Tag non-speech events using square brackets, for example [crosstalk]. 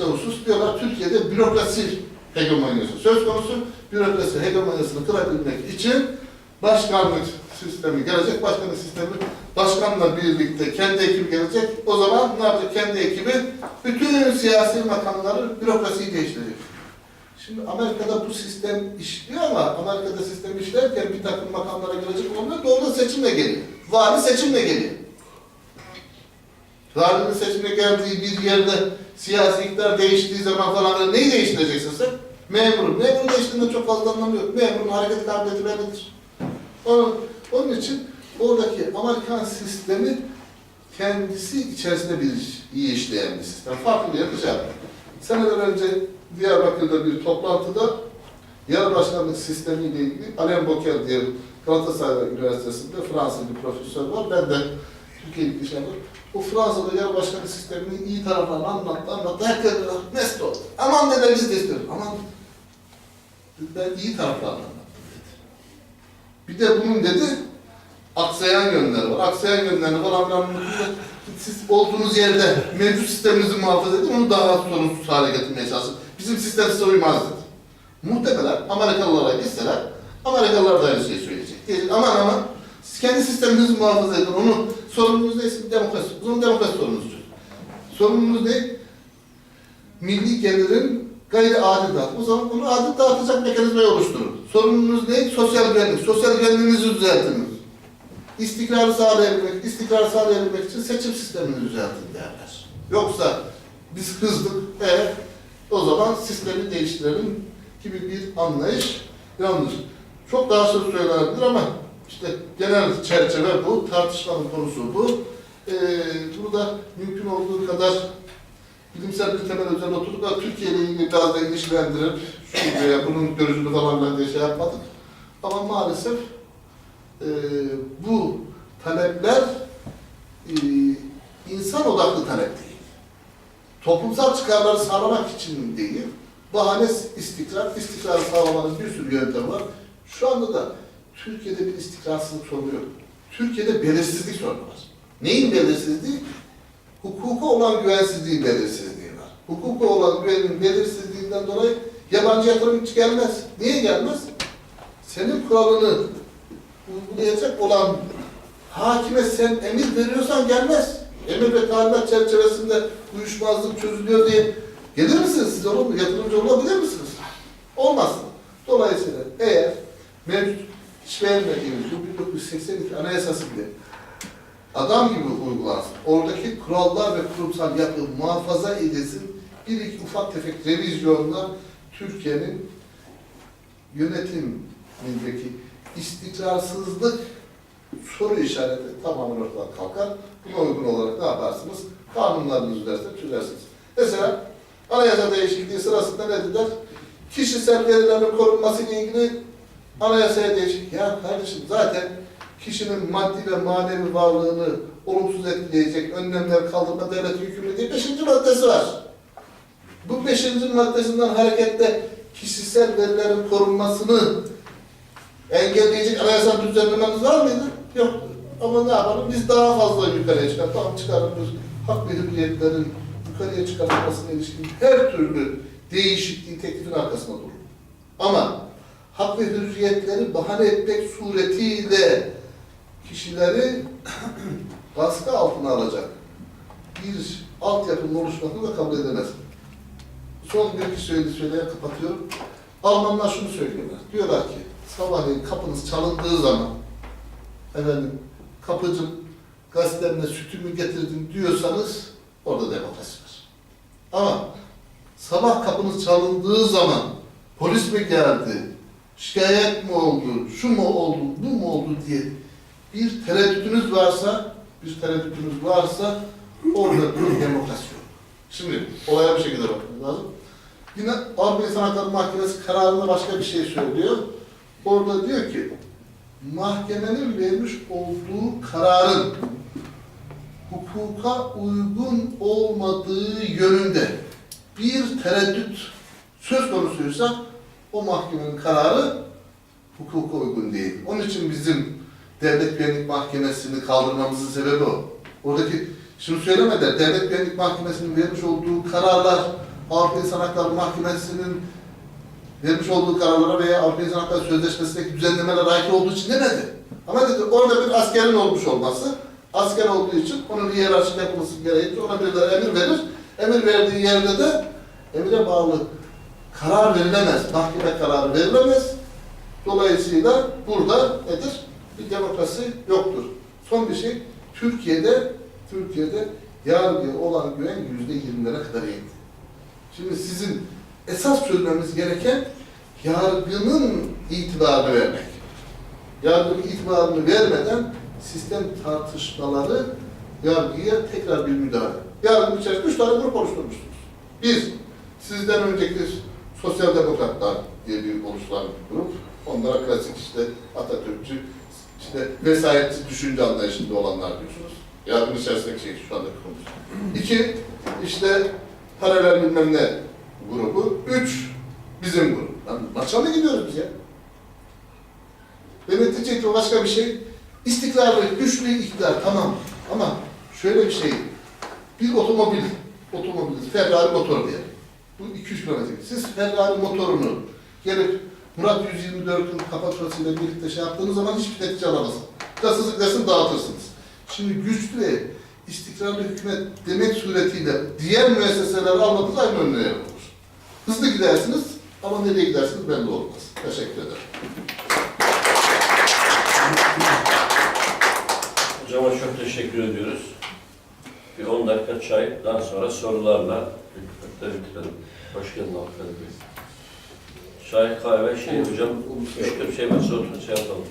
husus diyorlar Türkiye'de bürokrasi hegemonyası söz konusu. Bürokrasi hegemonyasını kırabilmek için başkanlık sistemi gelecek. Başkanlık sistemi başkanla birlikte kendi ekibi gelecek. O zaman ne yapacak? Kendi ekibi bütün siyasi makamları bürokrasiyi değiştirecek. Şimdi Amerika'da bu sistem işliyor ama Amerika'da sistem işlerken bir takım makamlara gelecek olanlar doğrudan seçimle geliyor. Vali seçimle geliyor. Valinin seçimle geldiği bir yerde siyasi iktidar değiştiği zaman falan neyi değiştireceksin sen? Memurun. Memurun değiştiğinde çok fazla anlamı yok. Memurun hareket kabiliyeti bellidir. Onun, onun için oradaki Amerikan sistemi kendisi içerisinde bir iyi işleyen bir sistem. Farklı bir yapacak. Seneler önce Diyarbakır'da bir toplantıda yer başkanlık sistemiyle ilgili Alain Boker diye Galatasaray Üniversitesi'nde Fransız bir profesör var. Ben de İş yapıyorum. O Fransa'da yer başkanlık sisteminin iyi taraflarını anlattı, anlattı. Herkes mest oldu. Aman dediler biz de istiyoruz. Aman ben iyi taraflarını anlattım dedi. Bir de bunun dedi aksayan yönleri var. Aksayan yönlerini falan filan. Siz olduğunuz yerde mevcut sisteminizi muhafaza edin, onu daha sorunsuz hale getirmeye çalışın. Bizim sistem size uymaz dedi. Muhtemelen Amerikalılara gitseler, Amerikalılar da aynı şeyi söyleyecek. Diyecek, aman aman, siz kendi sisteminizi muhafaza edin, onu sorununuz neyse demokrasi, o zaman demokrasi sorununuz çözün. Sorununuz ne? Milli gelirin gayri adil dağıtım. O zaman onu adil dağıtacak mekanizmayı oluşturun. Sorununuz ne? Sosyal güvenlik. Sosyal güvenliğinizi düzeltiniz. İstikrarı sağlayabilmek, istikrarı sağlayabilmek için seçim sistemini düzeltin derler. Yoksa biz hızlık, e, o zaman sistemi değiştirelim gibi bir anlayış yanlış. Çok daha söz söylenebilir ama işte genel çerçeve bu, tartışmanın konusu bu. Ee, bunu da mümkün olduğu kadar bilimsel bir temel üzerine oturup da Türkiye ilgili biraz da ilişkilendirip şu veya bunun görüşünü falan de şey yapmadık. Ama maalesef e, bu talepler e, insan odaklı talep değil. Toplumsal çıkarları sağlamak için değil, bahane istikrar, istikrarı sağlamanın bir sürü yöntemi var. Şu anda da Türkiye'de bir istikrarsızlık sorunu yok. Türkiye'de belirsizlik sorunu var. Neyin belirsizliği? Hukuka olan güvensizliğin belirsizliği var. Hukuka olan güvenin belirsizliğinden dolayı yabancı yatırımcı gelmez. Niye gelmez? Senin kuralını uygulayacak olan hakime sen emir veriyorsan gelmez. Emir ve talimat çerçevesinde uyuşmazlık çözülüyor diye gelir misiniz siz olur mu? Yatırımcı olabilir misiniz? Olmazsın. Dolayısıyla eğer mevcut hiç beğenmediğimiz bu 1982 anayasası bile adam gibi uygulansın. Oradaki kurallar ve kurumsal yapı muhafaza edilsin. Bir iki ufak tefek revizyonlar Türkiye'nin yönetimindeki istikrarsızlık soru işareti tamamen ortadan kalkar. Buna uygun olarak ne yaparsınız? Kanunlarınız üzerinde çözersiniz. Mesela anayasa değişikliği sırasında ne dediler? Kişisel verilerin korunması ile ilgili anayasaya değişiklik. Ya kardeşim zaten kişinin maddi ve manevi varlığını olumsuz etkileyecek önlemler kaldırma devletin yükümlülüğü diye beşinci maddesi var. Bu beşinci maddesinden hareketle kişisel verilerin korunmasını engelleyecek anayasal düzenlememiz var mıydı? Yok. Ama ne yapalım? Biz daha fazla yukarıya çıkar. Tamam çıkarım. Biz hak ve hürriyetlerin yukarıya çıkarılmasına ilişkin her türlü değişikliğin teklifin arkasında durur. Ama hak ve hürriyetleri bahane etmek suretiyle kişileri [clears throat] baskı altına alacak bir altyapının oluşmasını da kabul edemez. Son bir iki söyledi söyleye kapatıyorum. Almanlar şunu söylüyorlar. Diyorlar ki sabahleyin kapınız çalındığı zaman efendim kapıcım gazetemle sütümü getirdim diyorsanız orada demokrasi var. Ama sabah kapınız çalındığı zaman polis mi geldi, şikayet mi oldu, şu mu oldu, bu mu oldu diye bir tereddütünüz varsa, bir tereddütünüz varsa orada bir demokrasi yok. Şimdi olaya bir şekilde bakmamız lazım. Yine Avrupa İnsan Hakları Mahkemesi kararında başka bir şey söylüyor. Orada diyor ki, mahkemenin vermiş olduğu kararın hukuka uygun olmadığı yönünde bir tereddüt söz konusuysa o mahkemenin kararı hukuka uygun değil. Onun için bizim Devlet Güvenlik Mahkemesi'ni kaldırmamızın sebebi o. Oradaki şunu söylemediler, Devlet Güvenlik Mahkemesi'nin vermiş olduğu kararlar Avrupa İnsan Hakları Mahkemesi'nin vermiş olduğu kararlara veya Avrupa İnsan Hakları Sözleşmesi'ndeki düzenlemelere aykırı olduğu için demedi. Ama dedi orada bir askerin olmuş olması, asker olduğu için onun hiyerarşik yapılması gerekir. Ona birileri emir verir. Emir verdiği yerde de emire bağlı karar verilemez. Mahkeme kararı verilemez. Dolayısıyla burada nedir? Bir demokrasi yoktur. Son bir şey, Türkiye'de Türkiye'de yargıya olan güven yüzde yirmilere kadar indi. Şimdi sizin esas çözmemiz gereken yargının itibarını vermek. Yargının itibarını vermeden sistem tartışmaları yargıya tekrar bir müdahale. Yargının içerisinde üç tane grup oluşturmuşsunuz. Bir, sizden önceki sosyal demokratlar diye bir oluşturan bir grup. Onlara klasik işte Atatürkçü, işte vesayetçi düşünce anlayışında olanlar diyorsunuz. Yargının içerisindeki şey şu anda konumuz. İki, işte paralel bilmem ne grubu. Üç, bizim grup. Lan maça mı gidiyoruz biz ya? Ve netice başka bir şey. İstikrarlı, güçlü iktidar tamam. Ama şöyle bir şey. Bir otomobil, otomobil, Ferrari motoru diyelim. Bu 200 kilometre. Siz Ferrari motorunu gelip Murat 124'ün kapatrasıyla birlikte şey yaptığınız zaman hiçbir netice alamazsınız. Gasızlık desin dağıtırsınız. Şimdi güçlü ve istikrarlı hükümet demek suretiyle diğer müesseseleri almanız aynı önüne olur. Hızlı gidersiniz ama nereye gidersiniz belli olmaz. Teşekkür ederim. Hocama çok teşekkür ediyoruz. Bir 10 dakika çay, daha sonra sorularla hükümette bitirelim. Hoş geldin Alper Bey. Çay, kahve, şey hocam, üç şey varsa oturun şey yapalım.